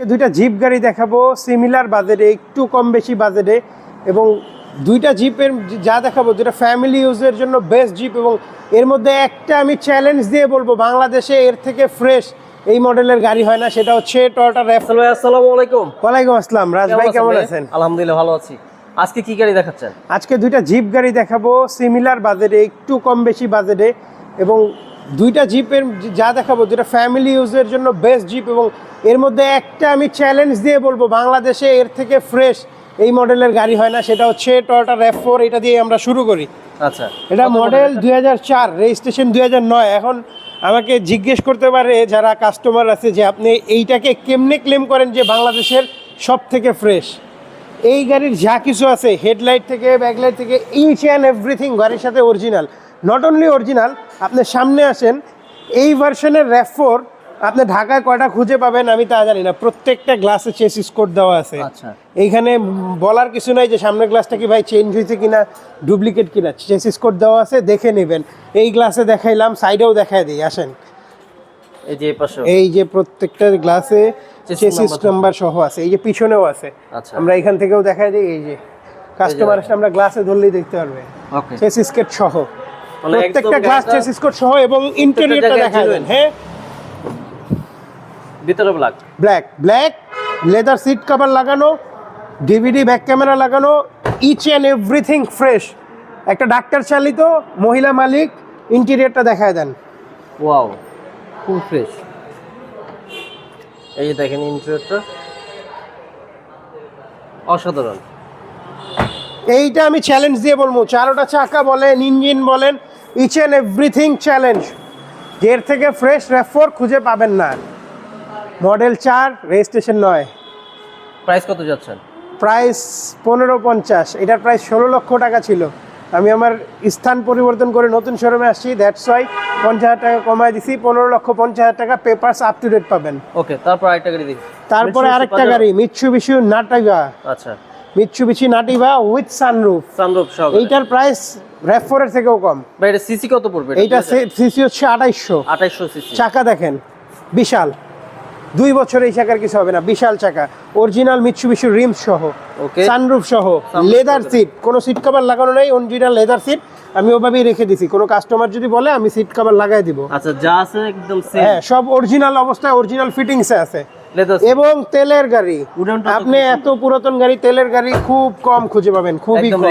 দুইটা জিপ গাড়ি দেখাবো সিমিলার বাজেটে একটু কম বেশি বাজেটে এবং দুইটা জিপের যা দেখাবো যেটা ফ্যামিলি ইউজের জন্য বেস্ট জিপ এবং এর মধ্যে একটা আমি চ্যালেঞ্জ দিয়ে বলব বাংলাদেশে এর থেকে ফ্রেশ এই মডেলের গাড়ি হয় না সেটা হচ্ছে টয়োটা ভাই আসসালামু আলাইকুম। ওয়ালাইকুম আসসালাম রাজ ভাই কেমন আছেন আলহামদুলিল্লাহ ভালো আছি। আজকে কি গাড়ি দেখাচ্ছেন? আজকে দুইটা জিপ গাড়ি দেখাবো সিমিলার বাজেটে একটু কম বেশি বাজেটে এবং দুইটা জিপের যা দেখাবো যেটা ফ্যামিলি ইউজের জন্য বেস্ট জিপ এবং এর মধ্যে একটা আমি চ্যালেঞ্জ দিয়ে বলব বাংলাদেশে এর থেকে ফ্রেশ এই মডেলের গাড়ি হয় না সেটা হচ্ছে টয়টা র্যাফ ফোর এটা দিয়ে আমরা শুরু করি। আচ্ছা। এটা মডেল? দুই হাজার চার রেজিস্ট্রেশন দুই হাজার নয়। এখন আমাকে জিজ্ঞেস করতে পারে যারা কাস্টমার আছে যে আপনি এইটাকে কেমনে ক্লেম করেন যে বাংলাদেশের সব থেকে ফ্রেশ এই গাড়ির যা কিছু আছে হেডলাইট থেকে ব্যাকলাইট থেকে ইচ অ্যান্ড এভরিথিং গাড়ির সাথে অরিজিনাল নট অনলি অরিজিনাল আপনি সামনে আসেন এই ভার্সনের র্যাফ ফোর আপনি ঢাকায় কয়টা খুঁজে পাবেন আমি তা জানি না। প্রত্যেকটা গ্লাসে চেসিস কোড দেওয়া আছে। আচ্ছা। এইখানে বলার কিছু নাই যে সামনের গ্লাসটা কি ভাই চেঞ্জ হয়েছে কিনা ডুপ্লিকেট কিনা। চেসিস কোড দেওয়া আছে দেখে নেবেন। এই গ্লাসে দেখাইলাম সাইডেও দেখাই দিই আসেন। এই যে এই যে প্রত্যেকটা গ্লাসে চেসিস নাম্বার সহ আছে এই যে পিছনেও আছে। আচ্ছা। আমরা এখান থেকেও দেখাই দিই এই যে কাস্টমার আমরা গ্লাসে ধরলেই দেখতে পারবে। চেসিস কোড সহ। প্রত্যেকটা গ্লাস গাড়িটা চেসিস কোড সহ এবং ইন্টেরিয়রটা দেখাই দেন হ্যাঁ ভিতরে black black black leather seat cover লাগানো ডিভিডি ব্যাক ক্যামেরা লাগানো ইচ অ্যান্ড এভরিথিং ফ্রেশ একটা ডাক্তার চালিত মহিলা মালিক ইন্টেরিয়রটা দেখায় দেন। ওয়াও খুব ফ্রেশ এই যে দেখেন ইন্টেরিয়রটা অসাধারণ। এইটা আমি চ্যালেঞ্জ দিয়ে বলব। চারোটা চাকা বলেন ইঞ্জিন বলেন ইচ অ্যান্ড এভরিথিং চ্যালেঞ্জ এর থেকে ফ্রেশ র্যাফোর খুঁজে পাবেন না। মডেল চার রেজিস্ট্রেশন নয়। প্রাইস কত যাচ্ছেন? প্রাইস পনেরো পঞ্চাশ। এটার প্রাইস ষোলো লক্ষ টাকা ছিল। আমি আমার স্থান পরিবর্তন করে নতুন শোরুমে আসছি দ্যাটস ওয়াই পঞ্চাশ হাজার টাকা কমায় দিছি। পনেরো লক্ষ পঞ্চাশ হাজার টাকা পেপারস আপ টু ডেট পাবেন। ওকে তারপর আরেকটা গাড়ি দেখি। তারপরে আরেকটা গাড়ি মিচ্ছু বিশু নাটাইবা আচ্ছা। মিচ্ছু বিছি নাটিবা উইথ সানরুফ সানরূপ সহ এইটার প্রাইস র্যাফোরের থেকেও কম। ভাই এটা সিসি কত পড়বে এইটা সিসি হচ্ছে আঠাইশশো। আঠাইশশো সিসি চাকা দেখেন বিশাল। দুই বছর এই চাকার কিছু হবে না বিশাল চাকা। অরিজিনাল মিচ্ছু বিশু রিমস সহ ওকে সানরুফ সহ। লেদার সিট কোনো সিট কভার লাগানো নেই অরিজিনাল লেদার সিট আমি ওভাবেই রেখে দিছি। কোনো কাস্টমার যদি বলে আমি সিট কভার লাগাই দিব। আচ্ছা যা আছে একদম হ্যাঁ সব অরিজিনাল অবস্থায় অরিজিনাল ফিটিংসে আছে। এবং তেলের গাড়ি। আপনি এত পুরাতন গাড়ি তেলের গাড়ি খুব কম খুঁজে পাবেন খুবই কম।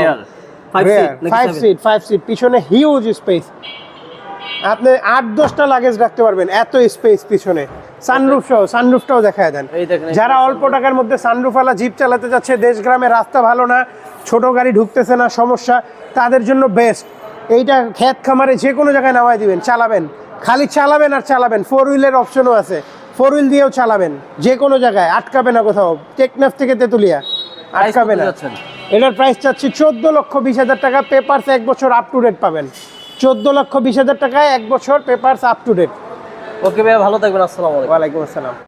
Five seat five? সিট পিছনে হিউজ স্পেস আপনি আট দশটা লাগেজ রাখতে পারবেন এত স্পেস পিছনে। সানরুফ সহ সানরুফটাও দেখায় দেন। যারা অল্প টাকার মধ্যে সানরুফওয়ালা জিপ চালাতে যাচ্ছে দেশ গ্রামে রাস্তা ভালো না ছোট গাড়ি ঢুকতেছে না সমস্যা তাদের জন্য বেস্ট এইটা ক্ষেত খামারে যে কোনো জায়গায় নামাই দিবেন চালাবেন। খালি চালাবেন আর চালাবেন ফোর হুইলের অপশনও আছে। ফোর হুইল দিয়েও চালাবেন যে কোনো জায়গায় আটকাবে না কোথাও টেকনাফ থেকে তেতুলিয়া আটকাবে না? এটার প্রাইস চাচ্ছি চোদ্দ লক্ষ বিশ হাজার টাকা পেপারস এক বছর আপ টু ডেট পাবেন। চোদ্দ লক্ষ বিশ হাজার টাকায় এক বছর papers up to date okay ভাই ভালো থাকবেন আসসালামু আলাইকুম। আসসালাম।